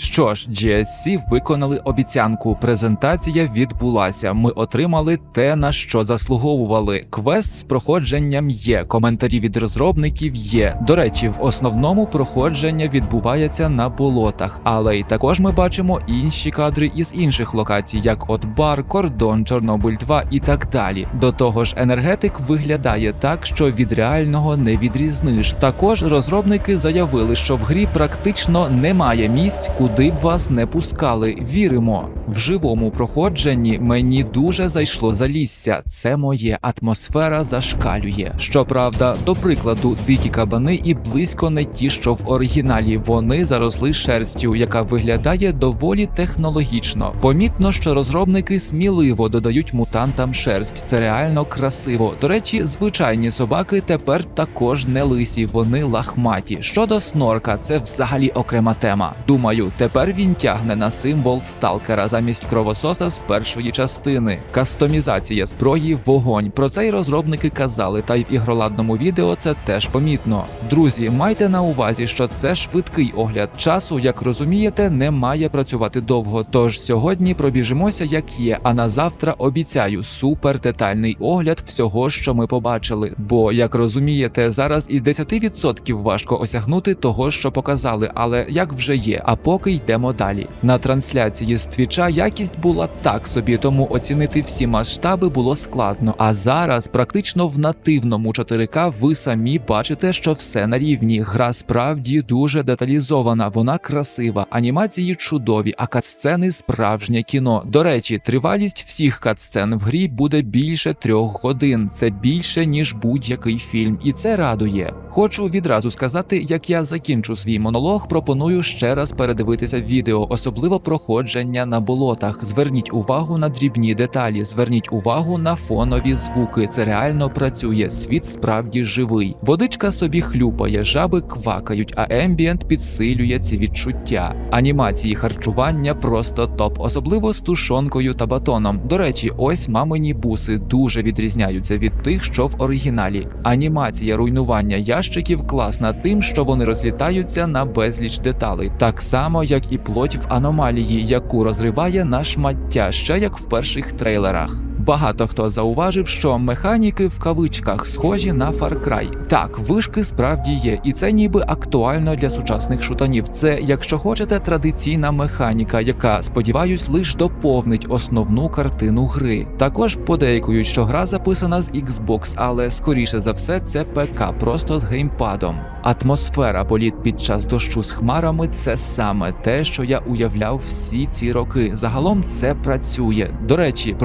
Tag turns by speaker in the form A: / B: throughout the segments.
A: Що ж, GSC виконали обіцянку. Презентація відбулася. Ми отримали те, на що заслуговували. Квест з проходженням є. Коментарі від розробників є. До речі, в основному проходження відбувається на болотах, але й також ми бачимо інші кадри із інших локацій, як от бар, кордон, Чорнобиль 2 і так далі. До того ж, енергетик виглядає так, що від реального не відрізниш. Також розробники заявили, що в грі практично немає місць, куди б вас не пускали. Віримо. В живому проходженні мені дуже зайшло залісся. Це моє атмосфера зашкалює. Щоправда, до прикладу, дикі кабани і близько не ті, що в оригіналі. Вони заросли шерстю, яка виглядає доволі технологічно. Помітно, що розробники сміливо додають мутантам шерсть. Це реально красиво. До речі, звичайні собаки тепер також не лисі, вони лахматі. Щодо снорка, це взагалі окрема тема. Думаю, тепер він тягне на символ сталкера замість кровососа з першої частини. Кастомізація зброї, вогонь. Про це й розробники казали, та й в ігроладному відео це теж помітно. Друзі, майте на увазі, що це швидкий огляд часу, як розумієте, не має працювати довго. Тож сьогодні пробіжимося як є. А на завтра обіцяю супер детальний огляд всього, що ми побачили. Бо, як розумієте, зараз і 10% важко осягнути того, що показали, але як вже є. А поки йдемо далі. На трансляції з твіча якість була так собі, тому оцінити всі масштаби було складно. А зараз, практично в нативному 4К, ви самі бачите, що все на рівні. Гра справді дуже деталізована, вона красива, анімації чудові, а катсцени справжнє кіно. До речі, тривалість всіх катсцен в грі буде більше трьох годин. Це більше ніж будь-який фільм, і це радує. Хочу відразу сказати, як я закінчу свій монолог. Пропоную ще раз передивитися відео, особливо проходження на болотах. Зверніть увагу на дрібні деталі, зверніть увагу на фонові звуки. Це реально працює. Світ справді живий. Водичка собі хлюпає, жаби квакають, а ембієнт підсилює ці відчуття. Анімації харчування просто топ, особливо з тушонкою та батоном. До речі, ось мамині буси дуже відрізняються від тих, що в оригіналі. Анімація руйнування ящиків класна тим, що вони розлітаються на безліч деталей, так само як і плоть в аномалії, яку розриває на шмаття, ще як в перших трейлерах. Багато хто зауважив, що механіки в кавичках схожі на Far Cry. Так, вишки справді є, і це ніби актуально для сучасних шутанів. Це, якщо хочете, традиційна механіка, яка, сподіваюсь, лиш доповнить основну картину гри. Також подейкують, що гра записана з Xbox, але скоріше за все це ПК, просто з геймпадом. Атмосфера політ під час дощу з хмарами це саме те, що я уявляв всі ці роки. Загалом це працює. До речі,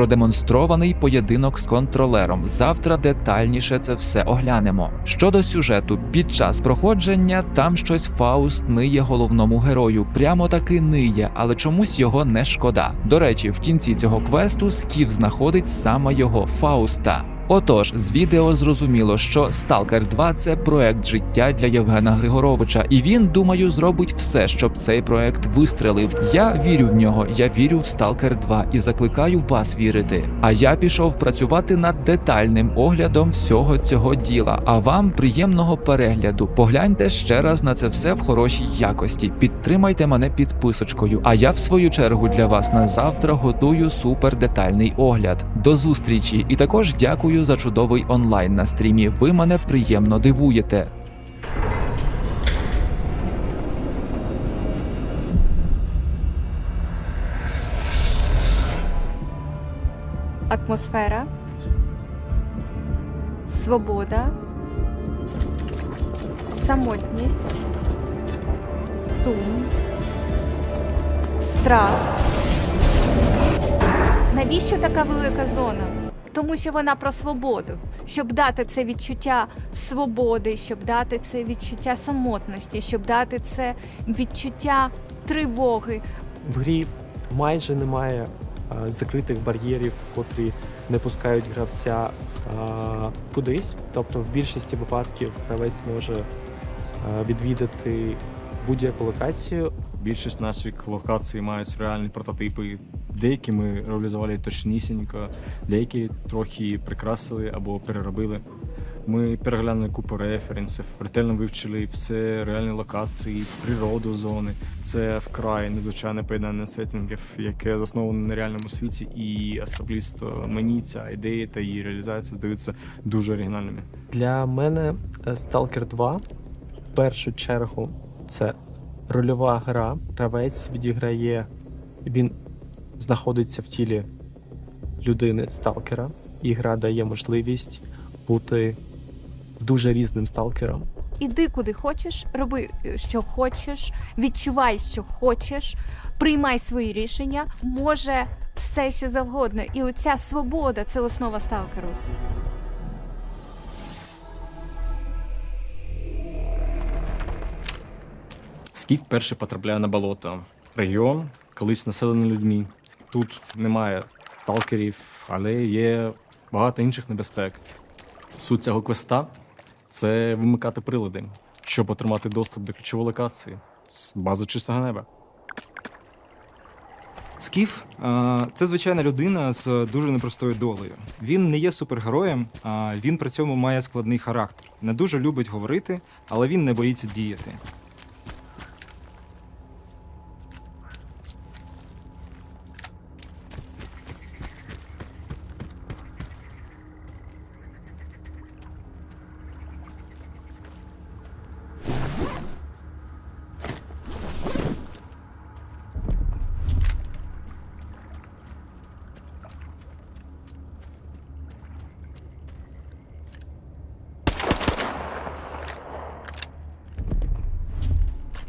A: продемонстрований поєдинок з контролером. Завтра детальніше це все оглянемо. Щодо сюжету, під час проходження там щось Фауст ниє головному герою. Прямо таки ниє, але чомусь його не шкода. До речі, в кінці цього квесту Скіф знаходить саме його Фауста. Отож, з відео зрозуміло, що Stalker 2 це проект життя для Євгена Григоровича, і він, думаю, зробить все, щоб цей проект вистрелив. Я вірю в нього, я вірю в Stalker 2 і закликаю вас вірити. А я пішов працювати над детальним оглядом всього цього діла. А вам приємного перегляду. Погляньте ще раз на це все в хорошій якості. Підтримайте мене підписочкою. А я в свою чергу для вас на завтра готую супер детальний огляд. До зустрічі! І також дякую за чудовий онлайн на стрімі. Ви мене приємно дивуєте.
B: атмосфера, свобода, самотність, сум, страх.
C: Навіщо така велика зона? Тому що вона про свободу, щоб дати це відчуття свободи, щоб дати це відчуття самотності, щоб дати це відчуття тривоги.
D: В грі майже немає а, закритих бар'єрів, котрі не пускають гравця а, кудись. Тобто, в більшості випадків гравець може а, відвідати будь-яку локацію.
E: Більшість наших локацій мають реальні прототипи. Деякі ми реалізували точнісінько, деякі трохи прикрасили або переробили. Ми переглянули купу референсів, ретельно вивчили все реальні локації, природу зони. Це вкрай незвичайне поєднання сеттингів, яке засноване на реальному світі, і особисто мені ця ідея та її реалізація здаються дуже оригінальними.
D: Для мене е, Stalker 2 в першу чергу це рольова гра. Гравець відіграє, він знаходиться в тілі людини сталкера, і гра дає можливість бути дуже різним сталкером.
C: Іди куди хочеш, роби е, що хочеш, відчувай, що хочеш, приймай свої рішення, може все, що завгодно. І оця свобода це основа сталкеру.
E: Скіф перший потрапляє на болото. Регіон, колись населений людьми. Тут немає сталкерів, але є багато інших небезпек. Суть цього квеста це вимикати прилади, щоб отримати доступ до ключової локації з бази чистого неба.
F: Скіф це звичайна людина з дуже непростою долею. Він не є супергероєм, а він при цьому має складний характер. Не дуже любить говорити, але він не боїться діяти.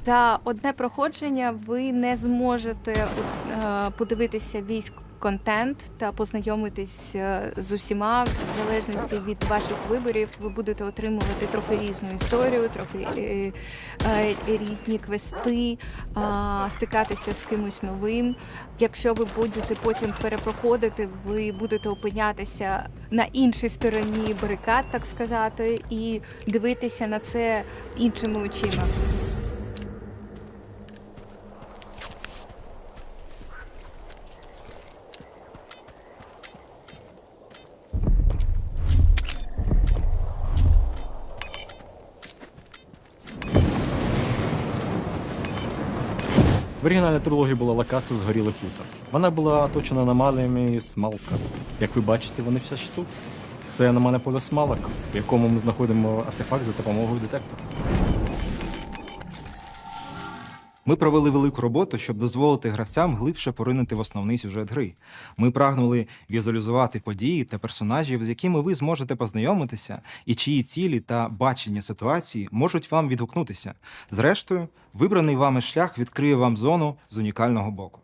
C: За одне проходження ви не зможете е, подивитися весь контент та познайомитись е, з усіма в залежності від ваших виборів. Ви будете отримувати трохи різну історію, трохи е, різні квести, стикатися з кимось новим. Якщо ви будете потім перепроходити, ви будете опинятися на іншій стороні барикад, так сказати, і дивитися на це іншими очима.
E: В оригінальній трилогії була локація згоріли хутор. Вона була оточена аномаліями смалка. Як ви бачите, вони вся ще тут. Це аномальне поле смалок, в якому ми знаходимо артефакт за допомогою детектора.
F: Ми провели велику роботу, щоб дозволити гравцям глибше поринути в основний сюжет гри. Ми прагнули візуалізувати події та персонажів, з якими ви зможете познайомитися, і чиї цілі та бачення ситуації можуть вам відгукнутися. Зрештою, вибраний вами шлях відкриє вам зону з унікального боку.